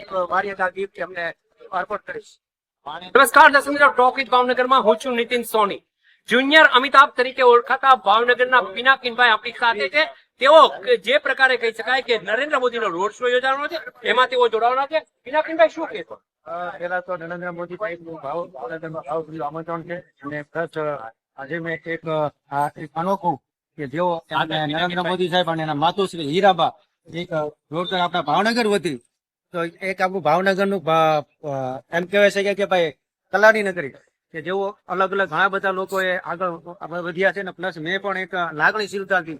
એક મારી એમને અર્પણ કરીશ. નમસ્કાર દર્શક મિત્રો ટોક ભાવનગરમાં હું છું નીતિન સોની. જુનિયર અમિતાભ તરીકે ઓળખાતા ભાવનગરના પિનાકિનભાઈ આપણી સાથે છે. તેઓ જે પ્રકારે કહી શકાય કે નરેન્દ્ર મોદીનો રોડ શો યોજાવાનો છે એમાં તેઓ જોડાવાના છે. પિનાકિનભાઈ શું કહેશો? પહેલા તો નરેન્દ્ર મોદી ભાઈ ભાવ ભાવનગરમાં ભાવભર્યું આમંત્રણ છે. અને પ્લસ આજે મેં એક અનોખું કે જેઓ નરેન્દ્ર મોદી સાહેબ અને એના માતુશ્રી હીરાબા એક રોડ આપણા ભાવનગર વતી તો એક આપણું ભાવનગરનું નું એમ કહેવાય છે કે ભાઈ કલાની નગરી. કે જેવો અલગ અલગ ઘણા બધા લોકોએ આગળ વધ્યા છે ને પ્લસ મેં પણ એક લાગણીશીલતાથી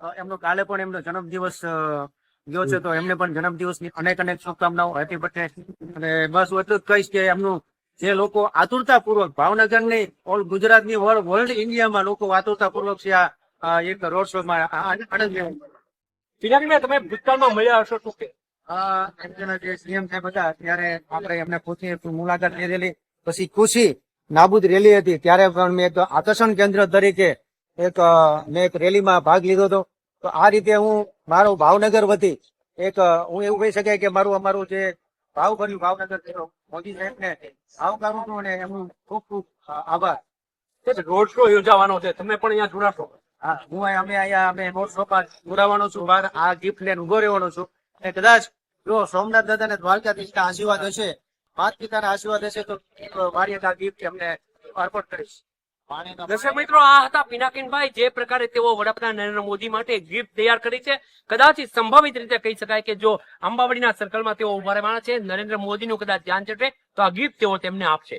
અ, એમનો કાલે પણ એમનો જન્મદિવસ ગયો છે તો એમને પણ જન્મદિવસની અનેક અનેક શુભકામનાઓ હેપી બર્થડે અને બસ એટલું જ કહીશ કે એમનું જે લોકો આતુરતાપૂર્વક ભાવનગરની ઓલ ગુજરાતની વર્લ્ડ ઇન્ડિયામાં લોકો આતુરતાપૂર્વક છે આ એક રોડ શોમાં આનંદ લેવા તમે ભૂતકાળમાં મળ્યા હશો શું કે જે સીએમ સાહેબ હતા ત્યારે આપણે એમને પૂછી મુલાકાત લીધેલી પછી ખુશી નાબૂદ રેલી હતી. ત્યારે પણ મેં એક આકર્ષણ કેન્દ્ર તરીકે એક મેં એક રેલીમાં ભાગ લીધો હતો. તો આ રીતે હું મારો ભાવનગર વતી એક હું એવું કહી શકાય કે મારું અમારું જે ભાવ ભર્યું ભાવનગર મોદી સાહેબને આવકારું છું અને એમનું ખૂબ ખૂબ આભાર. રોડ શો યોજાવાનો છે. તમે પણ અહીંયા જોડાશો હા હું અમે અહીંયા અમે રોડ શોમાં જોડાવાનો છું. આ ગિફ્ટ લઈને ઊભો રહેવાનો છું. અને કદાચ જો સોમનાથ દાદા ને દ્વારકાધીશના આશીર્વાદ હશે, માત પિતાના આશીર્વાદ હશે, તો મારી ગિફ્ટ એમને અર્પણ કરીશ. દર્શક મિત્રો, આ હતા પિનાકીનભાઈ. જે પ્રકારે તેઓ વડાપ્રધાન નરેન્દ્ર મોદી માટે ગિફ્ટ તૈયાર કરી છે, કદાચ સંભવિત રીતે કહી શકાય કે જો અંબાવડીના સર્કલમાં તેઓ ઊભા રહેવાના છે, નરેન્દ્ર મોદીનું કદાચ ધ્યાન ચટે તો આ ગિફ્ટ તેઓ તેમને આપશે.